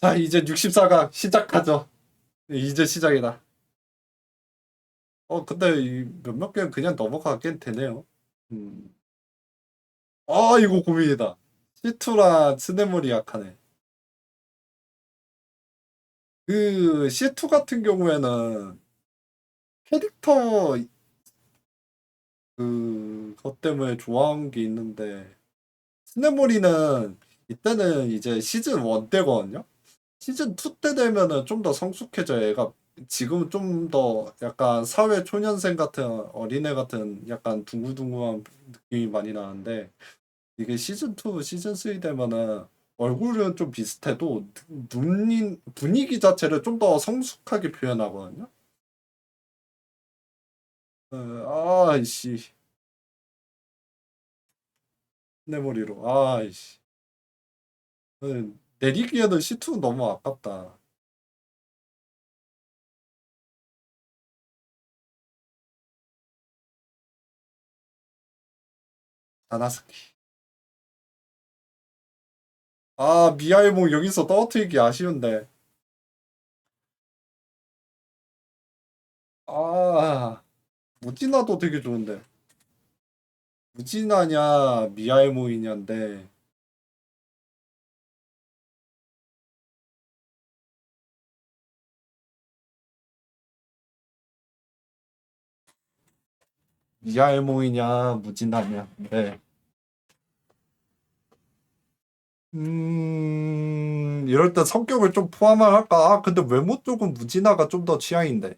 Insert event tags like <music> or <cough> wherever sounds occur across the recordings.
자, 이제 64강 시작하죠. 이제 시작이다. 어, 근데 이 몇몇 개는 그냥 넘어가긴 되네요. 음. 아, 이거 고민이다. C2랑 스네물이 약하네. 그 C2 같은 경우에는 캐릭터 그 것 때문에 좋아한 게 있는데 스네모리는 이때는 이제 시즌 1 때거든요. 시즌 2 때 되면은 좀 더 성숙해져요. 얘가 지금 좀 더 약간 사회 초년생 같은 어린애 같은 약간 둥글둥글한 느낌이 많이 나는데 이게 시즌 2, 시즌 3 되면은 얼굴은 좀 비슷해도 눈이 분위기 자체를 좀 더 성숙하게 표현하거든요. 어, 아이씨. 내 머리로. 아이씨. 어, 내리기에는 C2 너무 아깝다. 나나스키. 아, 미아이몽 여기서 떨어뜨리기 아쉬운데. 아, 무지나도 되게 좋은데. 무지나냐, 미아이몽이냐인데. 미아이몽이냐, 무지나냐. 네. 음, 이럴 때 성격을 좀 포함을 할까? 아, 근데 외모 쪽은 무지나가 좀 더 취향인데.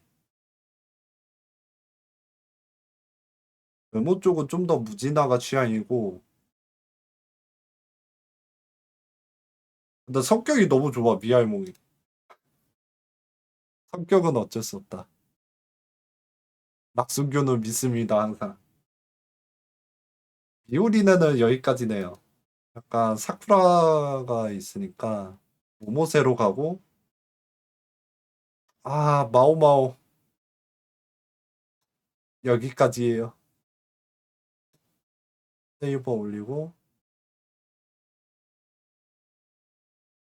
외모 쪽은 좀 더 무지나가 취향이고. 근데 성격이 너무 좋아, 미알몽이. 성격은 어쩔 수 없다. 낙순교는 믿습니다, 항상. 미오리네는 여기까지네요. 약간 사쿠라가 있으니까 모모세로 가고 아 마오마오 여기까지예요. 세이버 올리고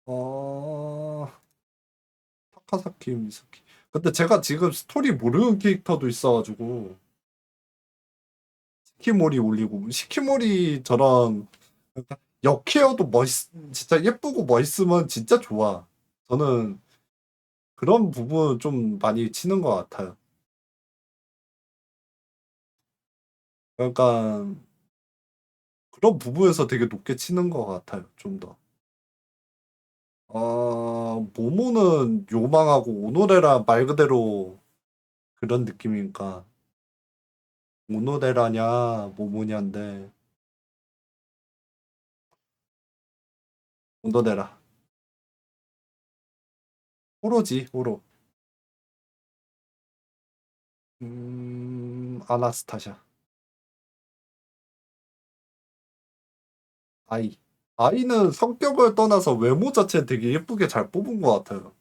어 타카사키 미사키 근데 제가 지금 스토리 모르는 캐릭터도 있어가지고 시키모리 올리고 시키모리 저런 역헤어도 멋있 진짜 예쁘고 멋있으면 진짜 좋아. 저는 그런 부분 좀 많이 치는 것 같아요. 그러니까 그런 부분에서 되게 높게 치는 것 같아요. 좀 더. 아, 모모는 요망하고 오노레라 말 그대로 그런 느낌이니까. 오노레라냐 모모냐인데. 오노레라. 호로지 호로. 음 아나스타샤. 아이 아이는 성격을 떠나서 외모 자체 되게 예쁘게 잘 뽑은 것 같아요.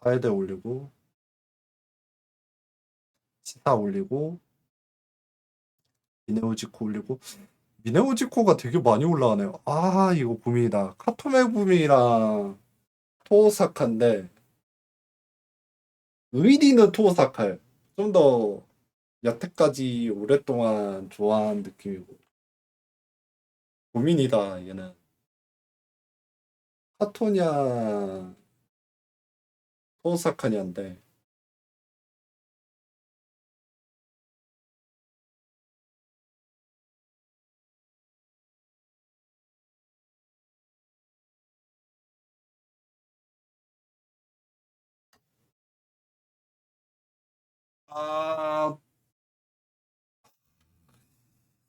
가에데 올리고 치타 올리고 미네오지코 올리고 미네오지코가 되게 많이 올라가네요. 아 이거 고민이다. 카토메구미랑 토오사카인데 의리는 토오사카예요. 좀더 여태까지 오랫동안 좋아한 느낌이고. 고민이다 얘는. 카토냐 토오사카냐인데 아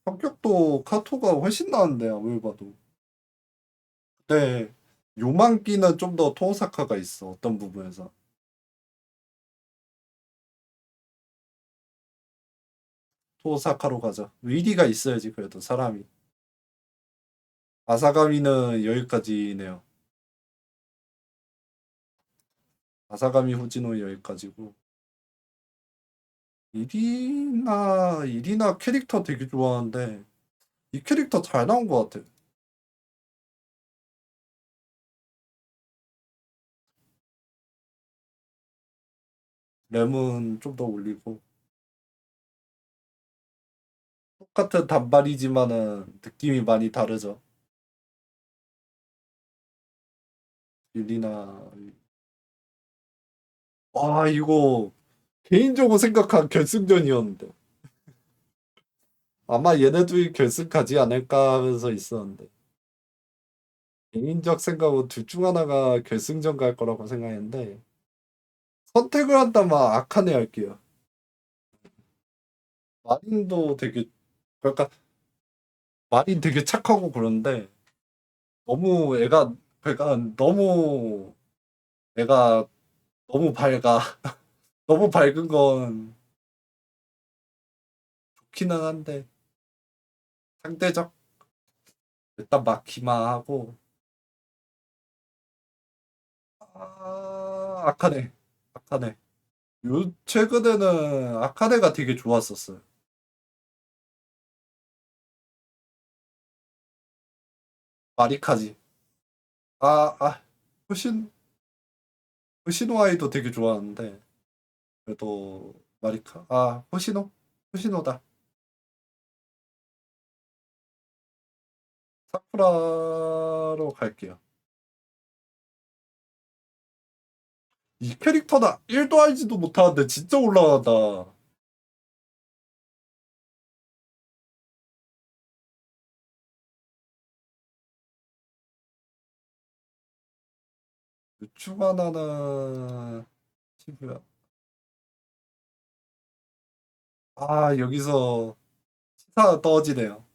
성격도 카토가 훨씬 나은데 아무리 봐도. 네 요만기는 좀 더 토오사카가 있어 어떤 부분에서. 토오사카로 가자. 위리가 있어야지 그래도 사람이. 아사가미는 여기까지네요. 아사가미 후지노 여기까지고 이리나 이리나 캐릭터 되게 좋아하는데 이 캐릭터 잘 나온 것 같아. 램은 좀 더 올리고 똑같은 단발이지만은 느낌이 많이 다르죠. 이리나 와 이거 개인적으로 생각한 결승전이었는데. 아마 얘네들이 결승 가지 않을까 하면서 있었는데. 개인적 생각은 둘 중 하나가 결승전 갈 거라고 생각했는데 선택을 한다면 아카네 할게요. 마린도 되게 그러니까 마린 되게 착하고 그런데 너무 애가 그러니까 너무 애가 너무 밝아 <laughs> 너무 밝은 건 좋기는 한데 상대적 일단 마키마 하고. 아 아카네. 아카네. 요 최근에는 아카네가 되게 좋았었어요. 마리카지. 아, 아, 후신, 후시노아이도 되게 좋아하는데, 그래도, 마리카, 아, 후시노? 후시노다. 사쿠라로 갈게요. 이 캐릭터나 1도 알지도 못하는데 진짜 올라간다. 하나는, 친구야. 아, 여기서 시사가 떠지네요.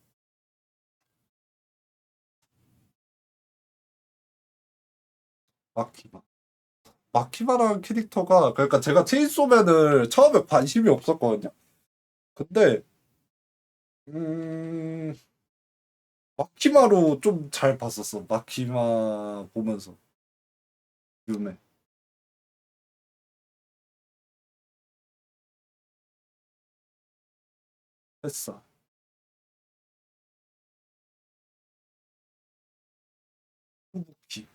마키마. 마키마라는 캐릭터가, 그러니까 제가 체인소맨을 처음에 관심이 없었거든요. 근데, 음, 마키마로 좀 잘 봤었어. 마키마 보면서. 유메. 했어. 후부키.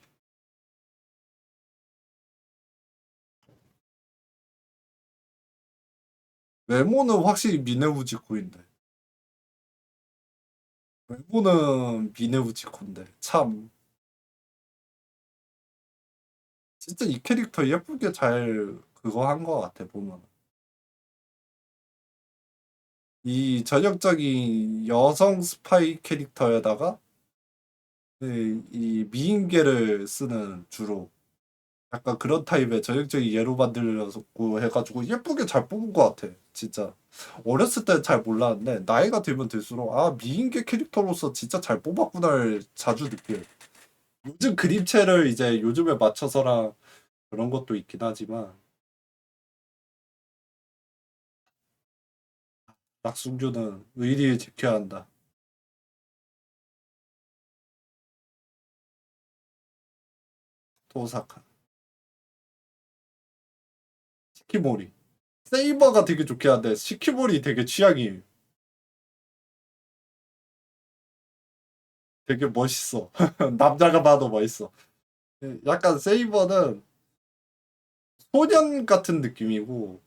외모는 확실히 미네우지코인데. 외모는 미네우지코인데. 참. 진짜 이 캐릭터 예쁘게 잘 그거 한것 같아, 보면. 이 전형적인 여성 스파이 캐릭터에다가 이, 이 미인계를 쓰는 주로 약간 그런 타입의 전형적인 예로 만들었고 해가지고 예쁘게 잘 뽑은 것 같아 진짜. 어렸을 때 잘 몰랐는데 나이가 들면 들수록 아 미인계 캐릭터로서 진짜 잘 뽑았구나를 자주 느껴요. 요즘 그림체를 이제 요즘에 맞춰서랑 그런 것도 있긴 하지만 낙승주는 의리를 지켜야 한다. 토사카 시키모리. 세이버가 되게 좋긴 한데 시키모리 되게 취향이에요 되게 멋있어. <laughs> 남자가 봐도 멋있어. 약간 세이버는 소년 같은 느낌이고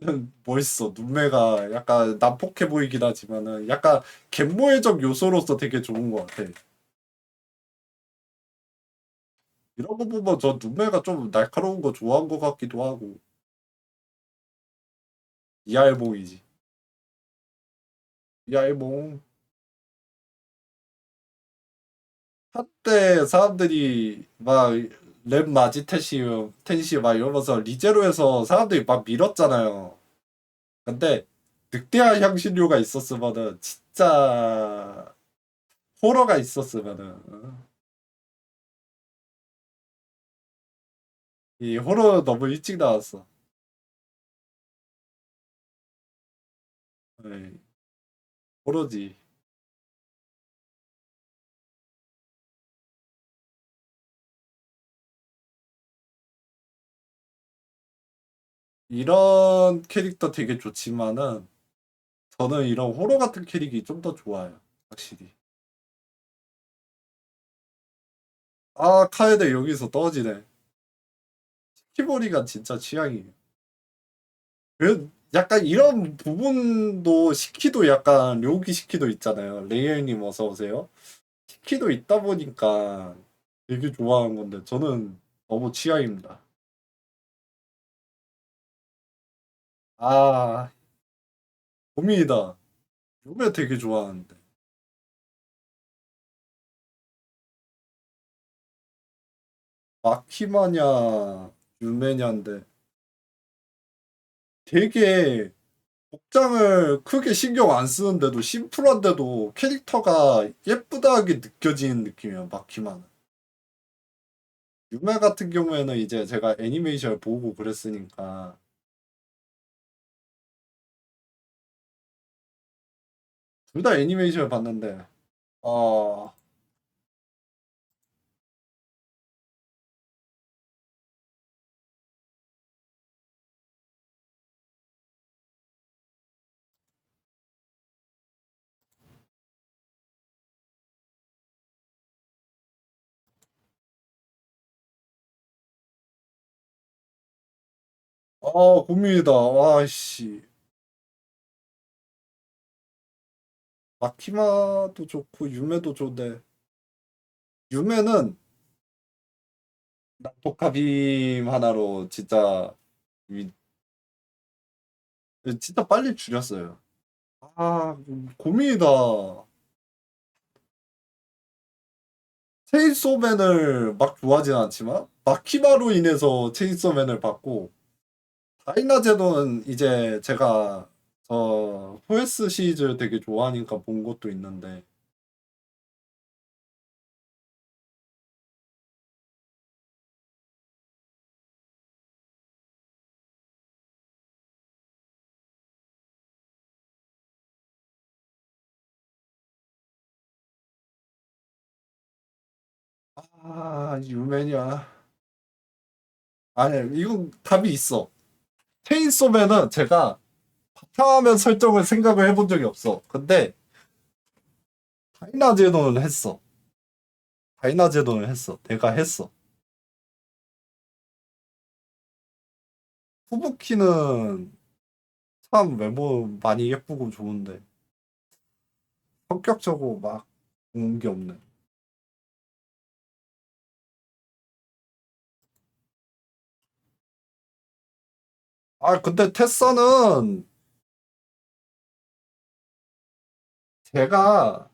<clears throat> 멋있어. 눈매가 약간 난폭해 보이긴 하지만은 약간 갯모애적 요소로서 되게 좋은 것 같아. 이런 거 보면 저 눈매가 좀 날카로운 거 좋아한 것 같기도 하고. 이알봉이지. 이알봉 한때 사람들이 막 랩 마지 테시움 텐시 막 이러면서 리제로에서 사람들이 막 밀었잖아요 근데 늑대한 향신료가 있었으면은 진짜 호러가 있었으면은 이 호러 너무 일찍 나왔어. 네. 호러지. 이런 캐릭터 되게 좋지만은 저는 이런 호러 같은 캐릭이 좀 더 좋아요. 확실히. 아, 카에데 여기서 떨어지네. 키보리가 진짜 취향이에요. 그 약간 이런 부분도 시키도 약간 료기 시키도 있잖아요. 레이엘님 어서 오세요. 시키도 있다 보니까 되게 좋아하는 건데 저는 너무 취향입니다. 아, 고민이다. 유메 되게 좋아하는데. 마키마냐, 유메냐인데 되게 복장을 크게 신경 안 쓰는데도 심플한데도 캐릭터가 예쁘다하게 느껴지는 느낌이에요, 마키마는. 유메 같은 경우에는 이제 제가 애니메이션을 보고 그랬으니까 둘 다 애니메이션을 봤는데 어 아, 고민이다. 와 씨. 마키마도 좋고 유메도 좋은데 유메는 난토카빔 하나로 진짜 이- 진짜 빨리 줄였어요. 아 고민이다. 체인소맨을 막 좋아하진 않지만 마키마로 인해서 체인소맨을 봤고 다이나제도는 이제 제가 저 포에스 시리즈 되게 좋아하니까 본 것도 있는데. 아 유맨이야 아니 이건 답이 있어. 체인소맨은 제가 바탕화면 설정을 생각을 해본 적이 없어. 근데 다이나제도는 했어. 다이나제도는 했어. 내가 했어. 후부키는 참 외모 많이 예쁘고 좋은데 성격적으로 막 좋은 게 없네. 아 근데 테사는 제가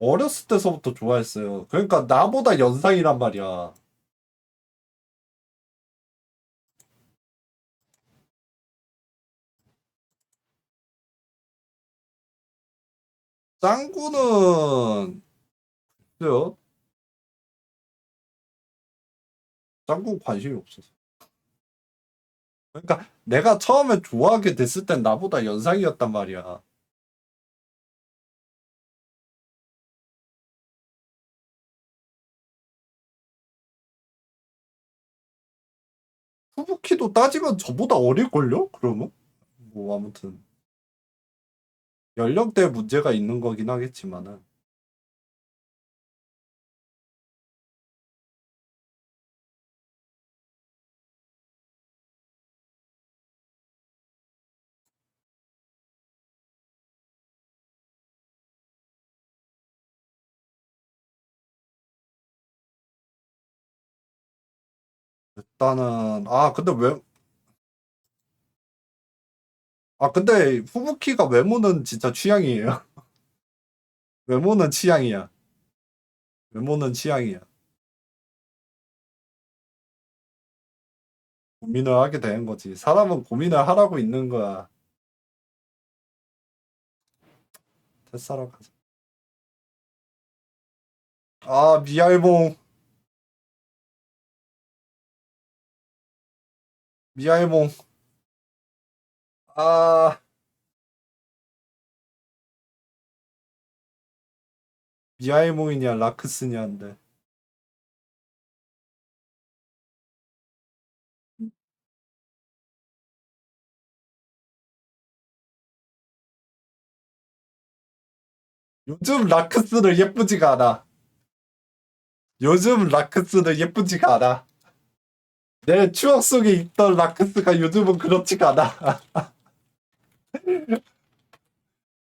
어렸을 때서부터 좋아했어요. 그러니까 나보다 연상이란 말이야. 짱구는 글쎄요. 짱구 관심이 없어서. 그러니까 내가 처음에 좋아하게 됐을 땐 나보다 연상이었단 말이야. 후부키도 따지면 저보다 어릴걸요? 그러면? 뭐 아무튼 연령대 문제가 있는 거긴 하겠지만은 일단은 아 근데 왜 아 근데 후부키가 외모는 진짜 취향이에요. <laughs> 외모는 취향이야. 외모는 취향이야. 고민을 하게 되는 거지. 사람은 고민을 하라고 있는 거야. 테사라 가자. 아 미알봉 미알봉 아 미아이몽이냐 라크스냐인데 요즘 라크스는 예쁘지가 않아. 요즘 라크스는 예쁘지가 않아. 내 추억 속에 있던 라크스가 요즘은 그렇지가 않아. <laughs>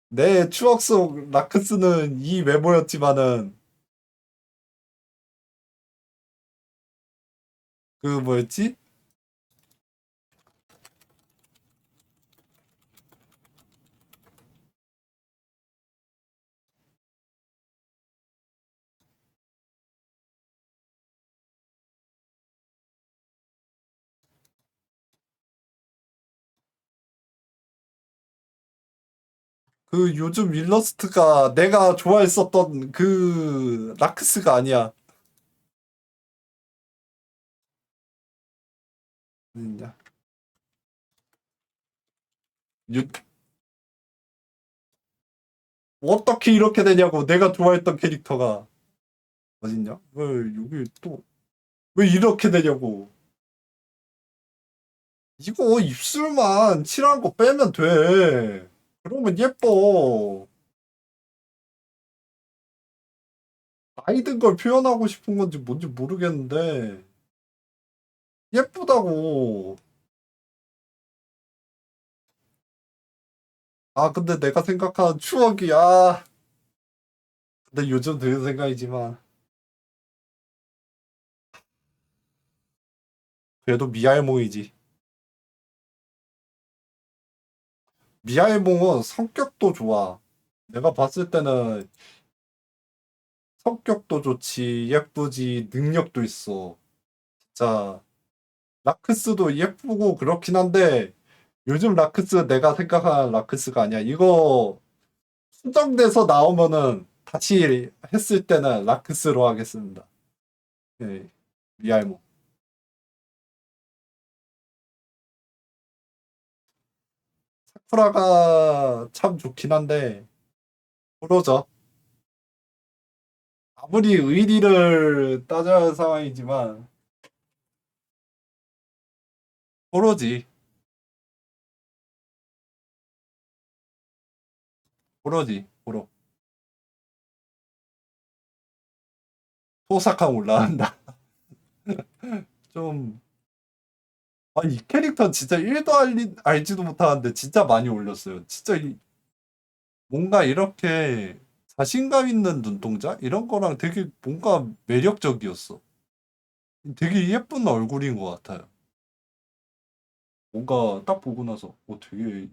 내 추억 속 라크스는 이 외모였지만은 그 뭐였지? 그 요즘 일러스트가 내가 좋아했었던 그 라크스가 아니야. 아니냐. 유... 어떻게 이렇게 되냐고 내가 좋아했던 캐릭터가 어딨냐? 왜 여기 또 왜 이렇게 되냐고 이거 입술만 칠한 거 빼면 돼 그러면 예뻐. 나이 든 걸 표현하고 싶은 건지 뭔지 모르겠는데. 예쁘다고. 아 근데 내가 생각한 추억이야 근데 요즘 드는 생각이지만. 그래도 미알몽이지. 미알몽은 성격도 좋아. 내가 봤을 때는 성격도 좋지, 예쁘지, 능력도 있어. 진짜 라크스도 예쁘고 그렇긴 한데 요즘 라크스 내가 생각한 라크스가 아니야. 이거 수정돼서 나오면은 다시 했을 때는 라크스로 하겠습니다. 네, 미알몽. 사쿠라가 참 좋긴 한데 프로죠. 아무리 의리를 따져야 할 상황이지만 프로지. 프로지. 프로. 토사카 올라간다. <laughs> 좀 아, 이 캐릭터 진짜 1도 알리, 알지도 못하는데 진짜 많이 올렸어요. 진짜 이, 뭔가 이렇게 자신감 있는 눈동자? 이런 거랑 되게 뭔가 매력적이었어. 되게 예쁜 얼굴인 것 같아요. 뭔가 딱 보고 나서, 어, 되게,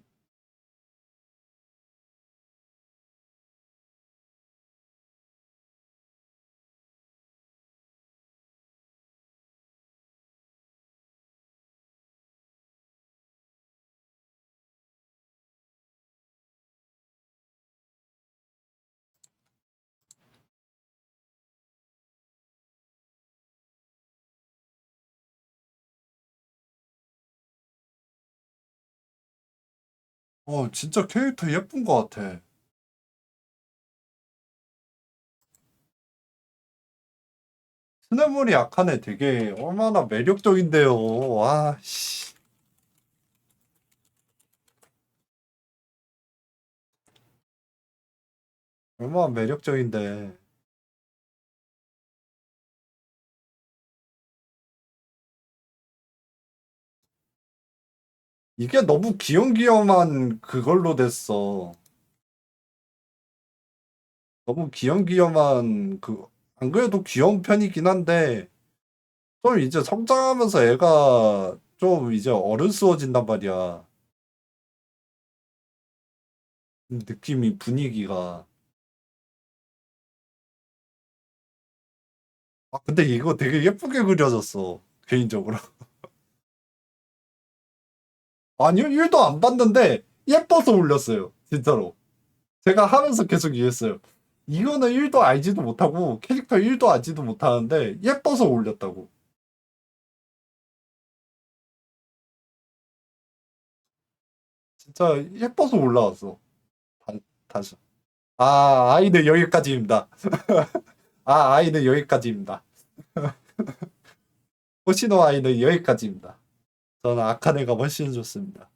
어, 진짜 캐릭터 예쁜 것 같아. 스네물이 약하네 되게 얼마나 매력적인데요. 와, 씨. 얼마나 매력적인데. 이게 너무 귀염귀염한 그걸로 됐어. 너무 귀염귀염한 그, 안 그래도 귀여운 편이긴 한데, 좀 이제 성장하면서 애가 좀 이제 어른스러워진단 말이야. 느낌이, 분위기가. 아, 근데 이거 되게 예쁘게 그려졌어. 개인적으로. <laughs> 아니요, 1도 안 봤는데 예뻐서 올렸어요. 진짜로. 제가 하면서 계속 이랬어요. 이거는 1도 알지도 못하고 캐릭터 1도 알지도 못하는데 예뻐서 올렸다고. 진짜 예뻐서 올라왔어. 다, 다시. 아, 아이는 여기까지입니다. <laughs> 아, 아이는 여기까지입니다. <laughs> 호시노 아이는 여기까지입니다. 저는 아카네가 훨씬 좋습니다.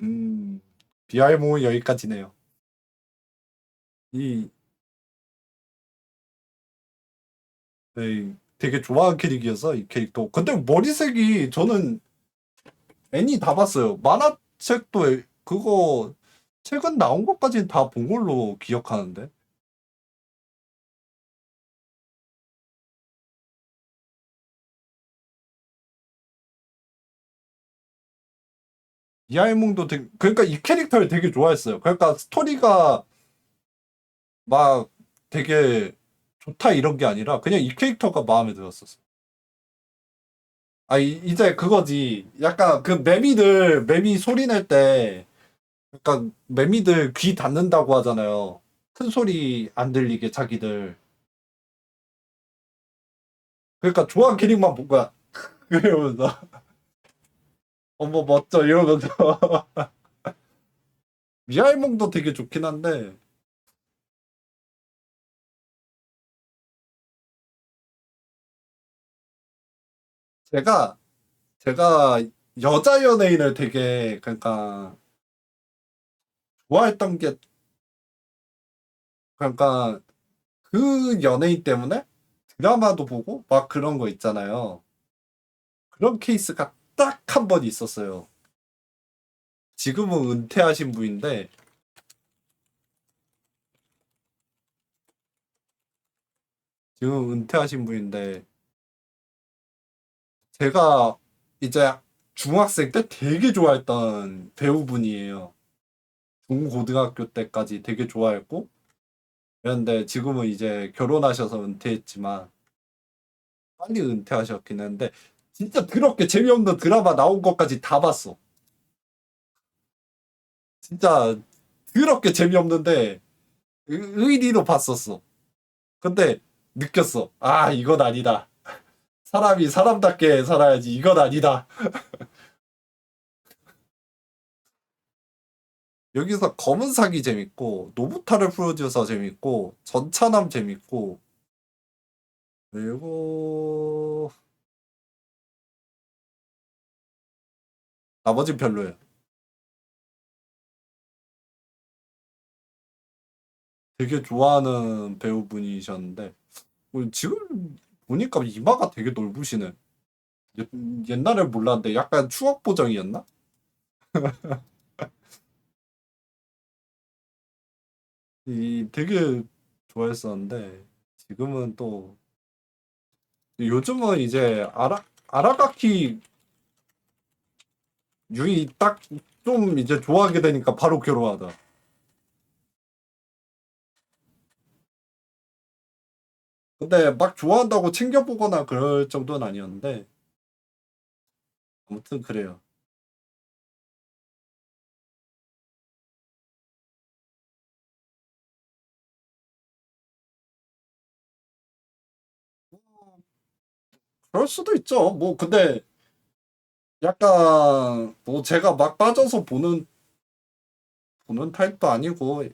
음, 비알몽은 여기까지네요. 이, 네, 되게 좋아하는 캐릭이어서 이 캐릭터. 근데 머리색이 저는 애니 다 봤어요. 만화책도 애- 그거 최근 나온 것까지는 다 본 걸로 기억하는데. 이하이몽도 되게, 그러니까 이 캐릭터를 되게 좋아했어요. 그러니까 스토리가 막 되게 좋다 이런 게 아니라 그냥 이 캐릭터가 마음에 들었었어. 아, 이, 이제 그거지. 약간 그 매미들, 매미 소리 낼 때, 약간 매미들 귀 닫는다고 하잖아요. 큰 소리 안 들리게 자기들. 그러니까 좋아하는 캐릭만 본 거야. <laughs> 그러면서, 어머, 멋져, 이러면서. <laughs> 미알몽도 되게 좋긴 한데, 제가, 제가 여자 연예인을 되게, 그러니까, 좋아했던 게, 그러니까, 그 연예인 때문에 드라마도 보고 막 그런 거 있잖아요. 그런 케이스가 딱 한 번 있었어요. 지금은 은퇴하신 분인데, 지금 은퇴하신 분인데, 제가 이제 중학생 때 되게 좋아했던 배우분이에요. 중고등학교 때까지 되게 좋아했고, 그런데 지금은 이제 결혼하셔서 은퇴했지만, 빨리 은퇴하셨긴 했는데, 진짜 더럽게 재미없는 드라마 나온 것까지 다 봤어. 진짜 더럽게 재미없는데, 의- 의리로 봤었어. 근데 느꼈어. 아, 이건 아니다. 사람이 사람답게 살아야지. 이건 아니다. <laughs> 여기서 검은 사기 재밌고, 노부타를 프로듀서 재밌고, 전차남 재밌고, 그리고 나머진 별로예요. 되게 좋아하는 배우분이셨는데, 어, 지금 보니까 이마가 되게 넓으시네. 옛- 옛날에 몰랐는데 약간 추억 보정이었나? <laughs> 이 되게 좋아했었는데 지금은 또 요즘은 이제 아라 아라가키 유이 딱 좀 이제 좋아하게 되니까 바로 결혼하다. 근데 막 좋아한다고 챙겨보거나 그럴 정도는 아니었는데 아무튼 그래요. 그럴 수도 있죠. 뭐 근데 약간 뭐 제가 막 빠져서 보는 보는 타입도 아니고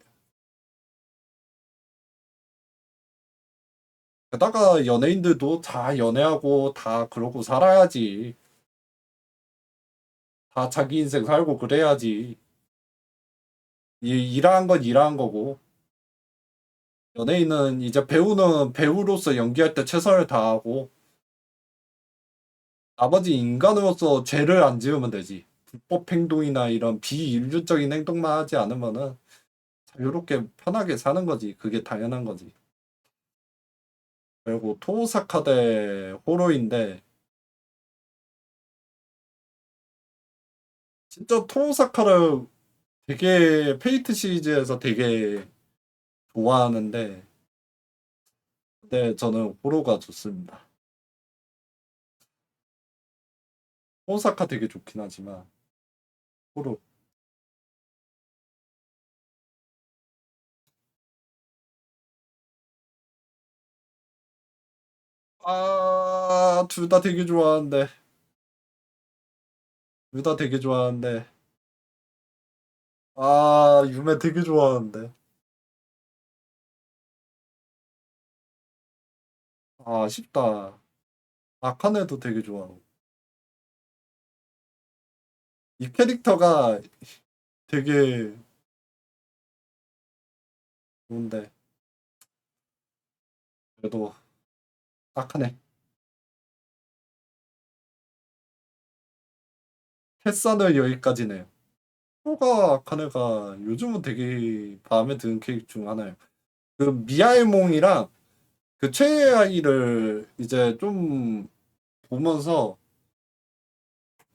게다가 연예인들도 다 연애하고 다 그러고 살아야지. 다 자기 인생 살고 그래야지. 이 일한 건 일한 거고. 연예인은 이제 배우는 배우로서 연기할 때 최선을 다하고 나머지 인간으로서 죄를 안 지으면 되지. 불법 행동이나 이런 비인륜적인 행동만 하지 않으면은 자유롭게 편하게 사는 거지. 그게 당연한 거지. 그리고 토오사카 대 호로인데 진짜 토오사카를 되게 페이트 시리즈에서 되게 좋아하는데 네 저는 호로가 좋습니다. 오사카 되게 좋긴 하지만 호로 아, 둘 다 되게 좋아하는데. 유다 되게 좋아하는데. 아, 유메 되게 좋아하는데. 아, 아쉽다. 아카네도 되게 좋아하고. 이 캐릭터가 되게 좋은데. 그래도 아카네. 패스는 여기까지네요. 호가 아카네가 요즘은 되게 마음에 드는 캐릭 중 하나예요. 그 미아의몽이랑 그 최애 아이를 이제 좀 보면서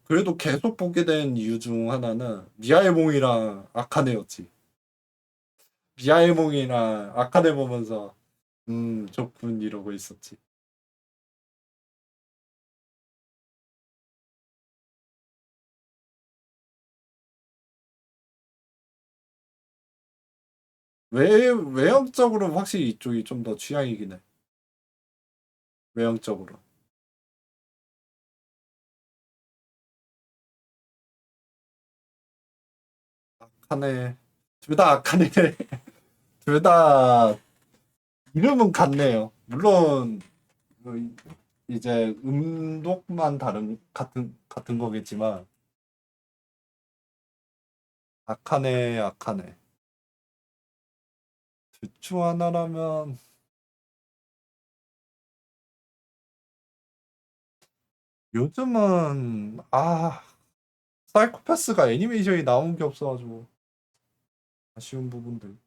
그래도 계속 보게 된 이유 중 하나는 미아의몽이랑 아카네였지. 미아의몽이랑 아카네 보면서 음 좋군 이러고 있었지. 외 외형적으로 확실히 이쪽이 좀 더 취향이긴 해. 외형적으로. 아카네 둘다 아카네. <laughs> 둘 다 이름은 같네요. 물론 그 이제 음독만 다른 같은 같은 거겠지만. 아카네 아카네 둘 중 하나라면. 요즘은 아 사이코패스가 애니메이션이 나온 게 없어가지고 아쉬운 부분들.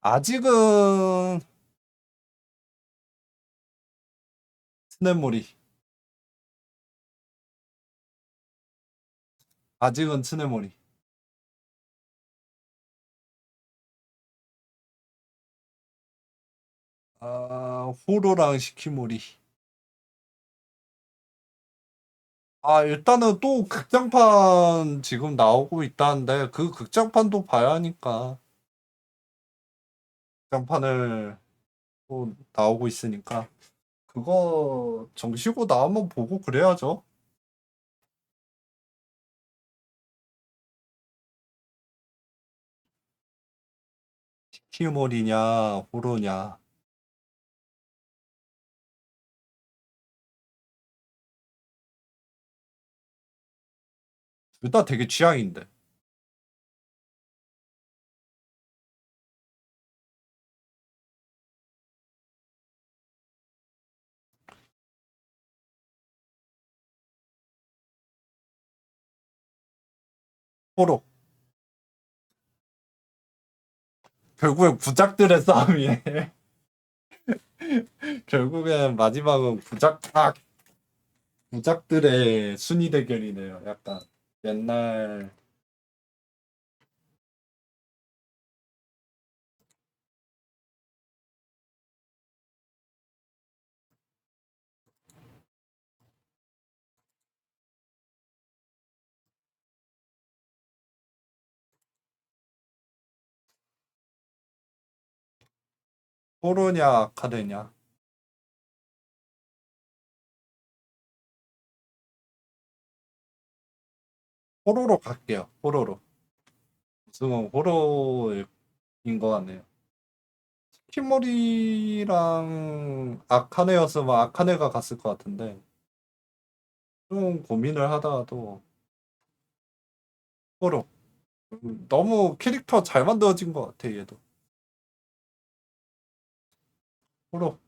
아직은 스냅모리 아직은 스냅모리 아 호로랑 시키모리. 아 일단은 또 극장판 지금 나오고 있다는데 그 극장판도 봐야 하니까. 극장판을 또 나오고 있으니까. 그거 정시고 나오면 보고 그래야죠. 시키모리냐 호로냐 둘다 되게 취향인데. 호로 결국엔 부작들의 싸움이네. <laughs> 결국엔 마지막은 부작 아 부작들의 순위 대결이네요 약간 옛날 호로냐 아카데냐 호로로 갈게요. 호로로. 우승은 호로인 것 같네요. 키모리랑 아카네였으면 아카네가 갔을 것 같은데 좀 고민을 하다가도 호로. 너무 캐릭터 잘 만들어진 것 같아 얘도. 호로